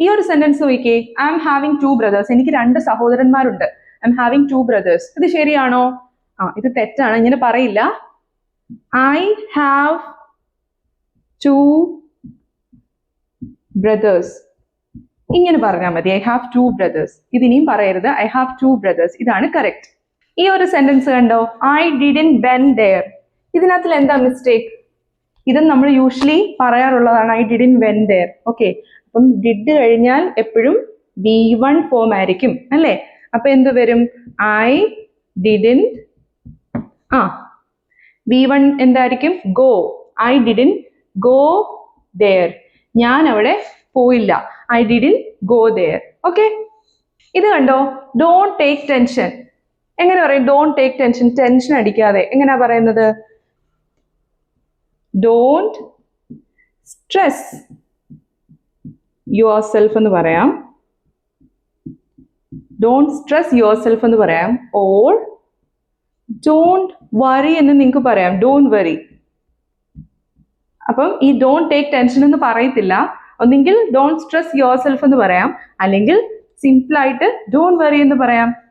ഈ ഒരു സെന്റൻസ് നോക്കിയേ I M having two brothers എനിക്ക് രണ്ട് സഹോദരന്മാരുണ്ട്. I M having two brothers ഇത് ശരിയാണോ? ആ ഇത് തെറ്റാണ്. ഇങ്ങനെ പറയില്ല. ഐ ഹാവ് ടു ബ്രദേഴ്സ് ഇങ്ങനെ പറഞ്ഞാൽ മതി. ഐ ഹാവ് ടു ബ്രദേഴ്സ് ഇതിനിയും പറയരുത്. ഐ ഹാവ് ടു ബ്രദേഴ്സ് ഇതാണ് കറക്റ്റ് ഈ ഒരു സെന്റൻസ് കണ്ടോ? ഐ ഡിഡിൻ ബെൻ ഡെയർ ഇതിനകത്തിൽ എന്താ മിസ്റ്റേക്ക് ഇത് നമ്മൾ usually പറയാറുള്ളതാണ് I didn't when there okay അപ്പം ഡിഡ് കഴിഞ്ഞാൽ എപ്പോഴും വി വൺ ഫോം ആയിരിക്കും അല്ലേ? അപ്പൊ എന്ത് വരും? ഐ ഡിഡിൻ ആ വി വൺ എന്തായിരിക്കും? Go I didn't go there ഞാൻ അവിടെ പോയില്ല. I didn't go there okay ഇത് കണ്ടോ? ഡോണ്ട് ടേക്ക് ടെൻഷൻ എങ്ങനെ പറയും? ഡോണ്ട് ടേക്ക് ടെൻഷൻ ടെൻഷൻ അടിക്കാതെ. എങ്ങനെയാ പറയുന്നത്? ഡോണ്ട് സ്ട്രെസ് യുവർ സെൽഫ് എന്ന് പറയാം. ഡോണ്ട് സ്ട്രെസ് യുവർ സെൽഫ് എന്ന് പറയാം. ഓർ ഡോണ്ട് വറി എന്ന് നിങ്ങൾക്ക് പറയാം. ഡോണ്ട് വറി അപ്പം ഈ ഡോണ്ട് ടേക്ക് ടെൻഷൻ എന്ന് പറയത്തില്ല. ഒന്നെങ്കിൽ ഡോണ്ട് സ്ട്രെസ് യുവർ സെൽഫ് എന്ന് പറയാം. അല്ലെങ്കിൽ സിമ്പിൾ ആയിട്ട് ഡോണ്ട് വറി എന്ന് പറയാം.